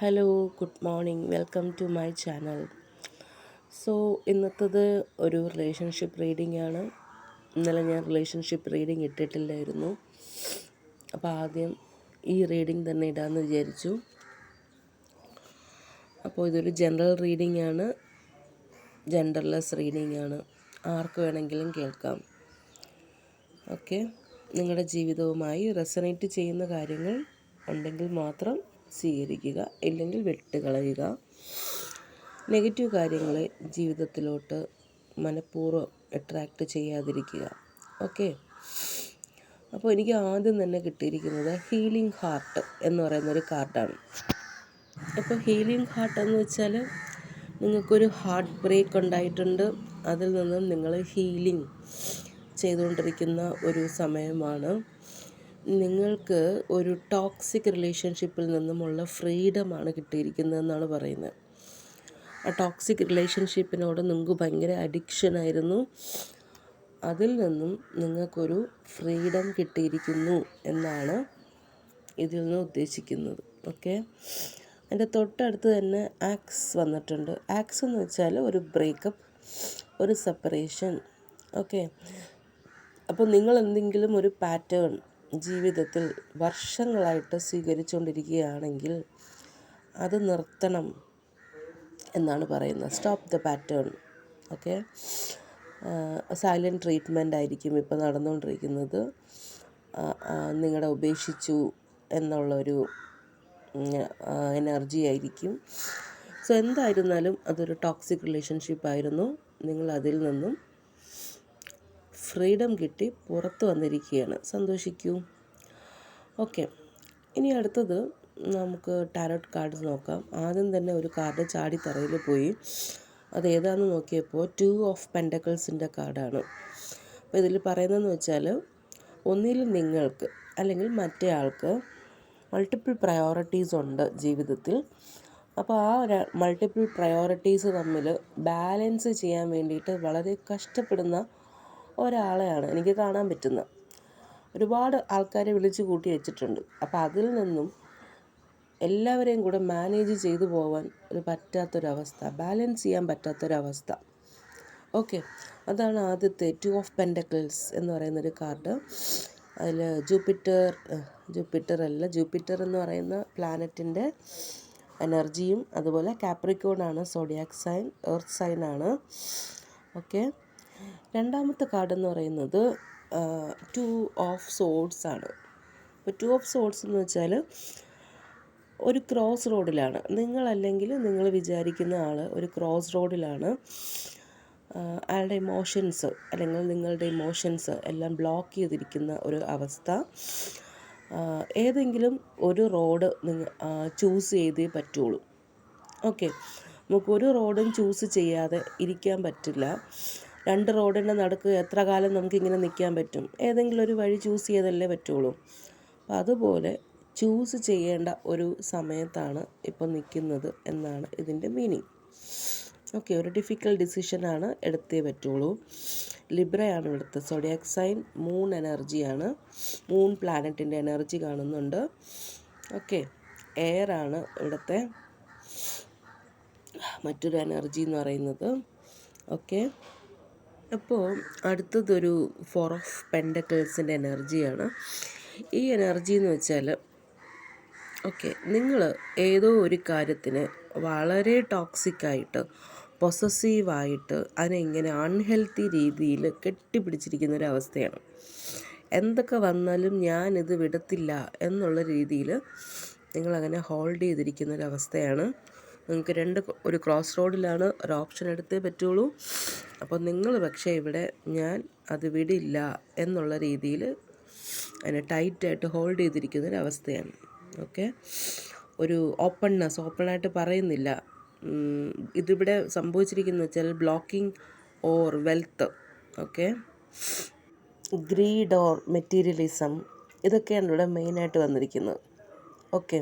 Hello good morning. Welcome to my channel. So ഇന്നത്തത് ഒരു relationship reading ആണ് ഇന്നലെ ഞാൻ റിലേഷൻഷിപ്പ് റീഡിംഗ് ഇട്ടിട്ടില്ലായിരുന്നു. അപ്പോൾ ആദ്യം ഈ റീഡിംഗ് തന്നെ ഇടാമെന്ന് വിചാരിച്ചു. അപ്പോൾ ഇതൊരു ജനറൽ റീഡിംഗ് ആണ് ജെൻഡർലെസ് റീഡിംഗ് ആണ് ആർക്ക് വേണമെങ്കിലും കേൾക്കാം. ഓക്കെ. നിങ്ങളുടെ ജീവിതവുമായി റെസനേറ്റ് ചെയ്യുന്ന കാര്യങ്ങൾ ഉണ്ടെങ്കിൽ മാത്രം സ്വീകരിക്കുക ഇല്ലെങ്കിൽ വിട്ടുകളയുക. നെഗറ്റീവ് കാര്യങ്ങളെ ജീവിതത്തിലോട്ട് മനഃപൂർവം അട്രാക്റ്റ് ചെയ്യാതിരിക്കുക. ഓക്കെ? അപ്പോൾ എനിക്ക് ആദ്യം തന്നെ കിട്ടിയിരിക്കുന്നത് ഹീലിംഗ് ഹാർട്ട് എന്ന് പറയുന്നൊരു കാർഡാണ് അപ്പോൾ ഹീലിംഗ് ഹാർട്ട് എന്ന് വെച്ചാൽ നിങ്ങൾക്കൊരു ഹാർട്ട് ബ്രേക്ക് ഉണ്ടായിട്ടുണ്ട്. അതിൽ നിന്നും നിങ്ങൾ ഹീലിംഗ് ചെയ്തുകൊണ്ടിരിക്കുന്ന ഒരു സമയമാണ്. നിങ്ങൾക്ക് ഒരു ടോക്സിക് റിലേഷൻഷിപ്പിൽ നിന്നുമുള്ള ഫ്രീഡമാണ് കിട്ടിയിരിക്കുന്നതെന്നാണ് പറയുന്നത്. ആ ടോക്സിക് റിലേഷൻഷിപ്പിനോട് നിങ്ങൾക്ക് ഭയങ്കര അഡിക്ഷനായിരുന്നു അതിൽ നിന്നും നിങ്ങൾക്കൊരു ഫ്രീഡം കിട്ടിയിരിക്കുന്നു എന്നാണ് ഇതിൽ നിന്ന് ഉദ്ദേശിക്കുന്നത്. ഓക്കെ എന്റെ തൊട്ടടുത്ത് തന്നെ ആക്സ് വന്നിട്ടുണ്ട്. ആക്സ് എന്ന് വെച്ചാൽ ഒരു ബ്രേക്കപ്പ് ഒരു സെപ്പറേഷൻ ഓക്കെ അപ്പോൾ നിങ്ങൾ എന്തെങ്കിലും ഒരു പാറ്റേൺ ജീവിതത്തിൽ വർഷങ്ങളായിട്ട് സ്വീകരിച്ചുകൊണ്ടിരിക്കുകയാണെങ്കിൽ അത് നിർത്തണം എന്നാണ് പറയുന്നത്. Stop the pattern okay silent treatment ആയിരിക്കും ഇപ്പോൾ നടന്നുകൊണ്ടിരിക്കുന്നത്. നിങ്ങളുടെ ഉപേക്ഷിച്ചു എന്നുള്ളൊരു എനർജി ആയിരിക്കും. സോ എന്തായിരുന്നാലും അതൊരു ടോക്സിക് റിലേഷൻഷിപ്പ് ആയിരുന്നു. നിങ്ങൾ അതിൽ നിന്നും ഫ്രീഡം കിട്ടി പുറത്ത് വന്നിരിക്കുകയാണ്. സന്തോഷിക്കൂ. ഓക്കെ. ഇനി അടുത്തത് നമുക്ക് ടാരോട്ട് കാർഡ് നോക്കാം. ആദ്യം തന്നെ ഒരു കാർഡ് ചാടി തറയിൽ പോയി. അത് ഏതാണെന്ന് നോക്കിയപ്പോൾ ടു ഓഫ് പെൻഡക്കിൾസിന്റെ കാർഡാണ്. അപ്പോൾ ഇതിൽ പറയുന്നതെന്ന് വെച്ചാൽ ഒന്നിൽ നിങ്ങൾക്ക് അല്ലെങ്കിൽ മറ്റേ ആൾക്ക് മൾട്ടിപ്പിൾ പ്രയോറിറ്റീസ് ഉണ്ട് ജീവിതത്തിൽ. അപ്പോൾ ആ മൾട്ടിപ്പിൾ പ്രയോറിറ്റീസ് തമ്മിൽ ബാലൻസ് ചെയ്യാൻ വേണ്ടിയിട്ട് വളരെ കഷ്ടപ്പെടുന്ന ഒരാളെയാണ്. എനിക്ക് കാണാൻ പറ്റുന്നത് ഒരുപാട് ആൾക്കാരെ വിളിച്ച് കൂട്ടി വെച്ചിട്ടുണ്ട്. അപ്പോൾ അതിൽ നിന്നും എല്ലാവരെയും കൂടെ മാനേജ് ചെയ്തു പോകാൻ ഒരു പറ്റാത്തൊരവസ്ഥ ബാലൻസ് ചെയ്യാൻ പറ്റാത്തൊരവസ്ഥ. ഓക്കെ. അതാണ് ആദ്യത്തെ ടു ഓഫ് പെൻഡക്കിൾസ് എന്ന് പറയുന്നൊരു കാർഡ്. അതിൽ ജൂപ്പിറ്റർ ജൂപ്പിറ്റർ അല്ല ജൂപ്പിറ്റർ എന്ന് പറയുന്ന പ്ലാനറ്റിന്റെ എനർജിയും അതുപോലെ കാപ്രിക്കോൺ ആണ് സോഡിയാക് സൈൻ എർത്ത് സൈൻ ആണ്. ഓക്കെ. രണ്ടാമത്തെ കാർഡ് എന്ന് പറയുന്നത് ടു ഓഫ് സോഡ്സ് ആണ്. അപ്പോൾ ടു ഓഫ് സോഡ്സ് എന്ന് വെച്ചാൽ ഒരു ക്രോസ് റോഡിലാണ് നിങ്ങളല്ലെങ്കിൽ നിങ്ങൾ വിചാരിക്കുന്ന ആൾ ഒരു ക്രോസ് റോഡിലാണ് അയാളുടെ ഇമോഷൻസ് അല്ലെങ്കിൽ നിങ്ങളുടെ ഇമോഷൻസ് എല്ലാം ബ്ലോക്ക് ചെയ്തിരിക്കുന്ന ഒരു അവസ്ഥ. ഏതെങ്കിലും ഒരു റോഡ് നിങ്ങൾ ചൂസ് ചെയ്തേ പറ്റുള്ളൂ. ഓക്കെ നമുക്ക് ഒരു റോഡും ചൂസ് ചെയ്യാതെ ഇരിക്കാൻ പറ്റില്ല. രണ്ട് റോഡിന്റെ നടുക്ക് എത്ര കാലം നമുക്കിങ്ങനെ നിൽക്കാൻ പറ്റും? ഏതെങ്കിലും ഒരു വഴി ചൂസ് ചെയ്തല്ലേ പറ്റുള്ളൂ. അപ്പം അതുപോലെ ചൂസ് ചെയ്യേണ്ട ഒരു സമയത്താണ് ഇപ്പോൾ നിൽക്കുന്നത് എന്നാണ് ഇതിന്റെ മീനിങ് ഓക്കെ ഒരു ഡിഫിക്കൽട്ട് ഡിസിഷനാണ് എടുത്തേ പറ്റുള്ളൂ. ലിബ്രയാണ് ഇവിടുത്തെ സോഡിയാക് സൈൻ മൂൺ എനർജിയാണ് മൂൺ പ്ലാനറ്റിന്റെ എനർജി കാണുന്നുണ്ട്. ഓക്കെ എയർ ആണ് ഇവിടുത്തെ മറ്റൊരു എനർജി എന്ന് പറയുന്നത്. ഓക്കെ അപ്പോൾ അടുത്തതൊരു ഫോർ ഓഫ് പെൻഡക്കിൾസിന്റെ എനർജിയാണ്. ഈ എനർജി എന്ന് വെച്ചാൽ ഓക്കെ നിങ്ങൾ ഏതോ ഒരു കാര്യത്തിന് വളരെ ടോക്സിക്കായിട്ട് പൊസസീവായിട്ട് അതിനെങ്ങനെ അൺഹെൽത്തി രീതിയിൽ കെട്ടിപ്പിടിച്ചിരിക്കുന്ന ഒരു അവസ്ഥയാണ്. എന്തൊക്കെ വന്നാലും ഞാനിത് വിടത്തില്ല എന്നുള്ള രീതിയിൽ നിങ്ങളങ്ങനെ ഹോൾഡ് ചെയ്തിരിക്കുന്ന ഒരു അവസ്ഥയാണ്. നിങ്ങൾക്ക് രണ്ട് ഒരു ക്രോസ് റോഡിലാണ് ഒരു ഓപ്ഷൻ എടുത്തേ പറ്റുള്ളൂ. അപ്പോൾ നിങ്ങൾ പക്ഷേ ഇവിടെ ഞാൻ അത് വിടില്ല എന്നുള്ള രീതിയിൽ അതിനെ ടൈറ്റായിട്ട് ഹോൾഡ് ചെയ്തിരിക്കുന്ന അവസ്ഥയാണ്. ഓക്കെ ഒരു ഓപ്പൺനെസ് ഓപ്പണായിട്ട് പറയുന്നില്ല. ഇതിവിടെ സംഭവിച്ചിരിക്കുന്നത് വെച്ചാൽ blocking or wealth okay greed or materialism ഇതൊക്കെയാണ് ഇവിടെ മെയിനായിട്ട് വന്നിരിക്കുന്നത്. ഓക്കെ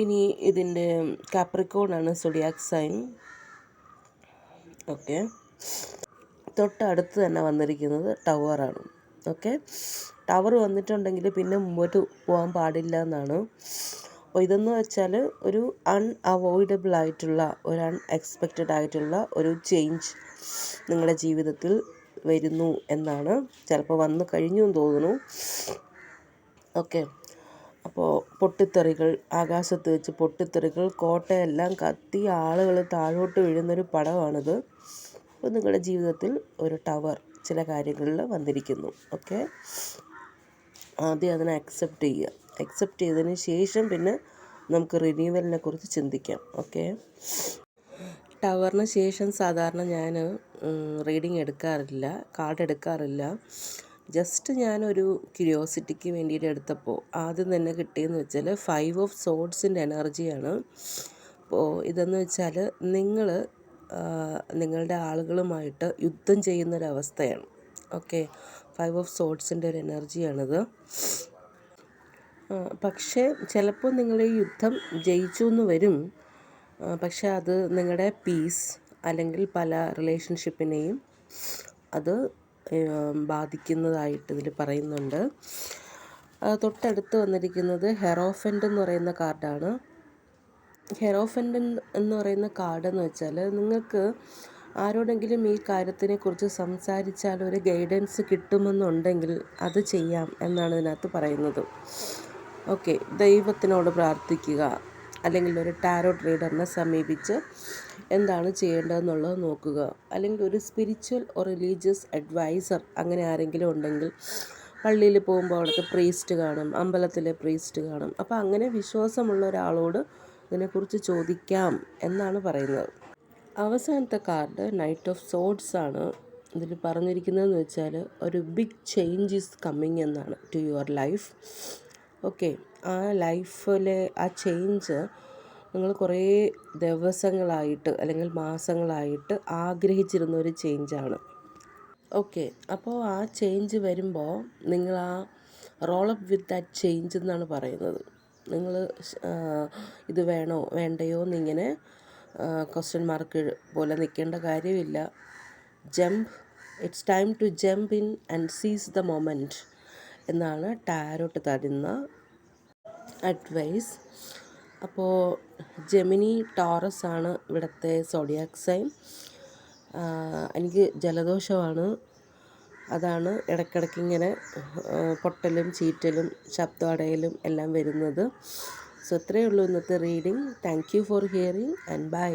ഇനി ഇതിന്റെ കാപ്രിക്കോണാണ് സൊഡിയാക് സൈൻ ഓക്കെ തൊട്ടടുത്ത് തന്നെ വന്നിരിക്കുന്നത് ടവറാണ് ഓക്കെ ടവർ വന്നിട്ടുണ്ടെങ്കിൽ പിന്നെ മുമ്പോട്ട് പോകാൻ പാടില്ല എന്നാണ്. അപ്പോൾ ഇതെന്ന് വെച്ചാൽ ഒരു അൺഅവോയ്ഡബിൾ ആയിട്ടുള്ള ഒരു അൺഎക്സ്പെക്റ്റഡ് ആയിട്ടുള്ള ഒരു ചേഞ്ച് നിങ്ങളുടെ ജീവിതത്തിൽ വരുന്നു എന്നാണ്. ചിലപ്പോൾ വന്നു കഴിഞ്ഞു എന്ന് തോന്നുന്നു. ഓക്കെ അപ്പോൾ പൊട്ടിത്തെറികൾ ആകാശത്ത് വെച്ച് പൊട്ടിത്തെറികൾ കോട്ടയെല്ലാം കത്തി ആളുകൾ താഴോട്ട് വീഴുന്നൊരു പടമാണിത്. അപ്പോൾ നിങ്ങളുടെ ജീവിതത്തിൽ ഒരു ടവർ ചില കാര്യങ്ങളിൽ വന്നിരിക്കുന്നു. ഓക്കെ? ആദ്യം അതിനെ അക്സെപ്റ്റ് ചെയ്യുക. അക്സെപ്റ്റ് ചെയ്തതിന് ശേഷം പിന്നെ നമുക്ക് റിന്യൂവലിനെ കുറിച്ച് ചിന്തിക്കാം. ഓക്കെ? ടവറിന് ശേഷം സാധാരണ ഞാൻ റീഡിങ് എടുക്കാറില്ല കാർഡ് എടുക്കാറില്ല. ജസ്റ്റ് ഞാനൊരു ക്യൂരിയോസിറ്റിക്ക് വേണ്ടിയിട്ട് എടുത്തപ്പോൾ ആദ്യം തന്നെ കിട്ടിയെന്ന് വെച്ചാൽ ഫൈവ് ഓഫ് സോഡ്സിന്റെ എനർജിയാണ് അപ്പോൾ ഇതെന്ന് വെച്ചാൽ നിങ്ങൾ നിങ്ങളുടെ ആളുകളുമായിട്ട് യുദ്ധം ചെയ്യുന്നൊരവസ്ഥയാണ്. ഓക്കെ ഫൈവ് ഓഫ് സോഡ്സിന്റെ ഒരു എനർജിയാണിത് പക്ഷേ ചിലപ്പോൾ നിങ്ങൾ ഈ യുദ്ധം ജയിച്ചു എന്ന് വരും പക്ഷേ അത് നിങ്ങളുടെ പീസ് അല്ലെങ്കിൽ പല റിലേഷൻഷിപ്പിനെയും അത് ബാധിക്കുന്നതായിട്ട് ഇതിൽ പറയുന്നുണ്ട്. തൊട്ടടുത്ത് വന്നിരിക്കുന്നത് ഹെറോഫെന്റ് എന്ന് പറയുന്ന കാർഡാണ്. ഹെറോഫെന്റ് എന്ന് പറയുന്ന കാർഡ് എന്ന് വെച്ചാൽ നിങ്ങൾക്ക് ആരോടെങ്കിലും ഈ കാര്യത്തിനെക്കുറിച്ച് സംസാരിച്ചാൽ ഒരു ഗൈഡൻസ് കിട്ടുമെന്നുണ്ടെങ്കിൽ അത് ചെയ്യാം എന്നാണ് ഇതിനകത്ത് പറയുന്നത്. ഓക്കെ ദൈവത്തിനോട് പ്രാർത്ഥിക്കുക. അല്ലെങ്കിൽ ഒരു ടാരോ ട്രേഡറിനെ സമീപിച്ച് എന്താണ് ചെയ്യേണ്ടതെന്നുള്ളത് നോക്കുക. അല്ലെങ്കിൽ ഒരു സ്പിരിച്വൽ ഓർ റിലീജിയസ് അഡ്വൈസർ അങ്ങനെ ആരെങ്കിലും ഉണ്ടെങ്കിൽ പള്ളിയിൽ പോകുമ്പോൾ അവിടുത്തെ പ്രീസ്റ്റ് കാണും അമ്പലത്തിലെ പ്രീസ്റ്റ് കാണും. അപ്പോൾ അങ്ങനെ വിശ്വാസമുള്ള ഒരാളോട് ഇതിനെക്കുറിച്ച് ചോദിക്കാം എന്നാണ് പറയുന്നത്. അവസാനത്തെ കാർഡ് നൈറ്റ് ഓഫ് സോഡ്സ് ആണ്. ഇതിൽ പറഞ്ഞിരിക്കുന്നതെന്ന് വെച്ചാൽ ഒരു ബിഗ് ചേഞ്ച് ഈസ് കമ്മിങ് എന്നാണ് ടു യുവർ ലൈഫ് ഓക്കെ ആ ലൈഫിലെ ആ ചേഞ്ച് നിങ്ങൾ കുറേ ദിവസങ്ങളായിട്ട് അല്ലെങ്കിൽ മാസങ്ങളായിട്ട് ആഗ്രഹിച്ചിരുന്ന ഒരു ചേഞ്ചാണ്. ഓക്കെ അപ്പോൾ ആ ചേഞ്ച് വരുമ്പോൾ നിങ്ങൾ ആ roll up with that change എന്നാണ് പറയുന്നത്. നിങ്ങൾ ഇത് വേണോ വേണ്ടയോ എന്നിങ്ങനെ ക്വസ്റ്റ്യൻ മാർക്ക് പോലെ നിൽക്കേണ്ട കാര്യമില്ല. Jump it's time to jump in and seize the moment എന്നാണ് ടാരോട്ട് തരുന്ന അഡ്വൈസ്. അപ്പോൾ ജെമിനി ടോറസ് ആണ് ഇവിടുത്തെ സോഡിയാക് സൈൻ എനിക്ക് ജലദോഷമാണ്. അതാണ് ഇടയ്ക്കിടയ്ക്ക് ഇങ്ങനെ പൊട്ടലും ചീറ്റലും ശബ്ദം എല്ലാം വരുന്നത്. സോ ഇത്രയേ ഉള്ളൂ ഇന്നത്തെ reading. Thank you for hearing and bye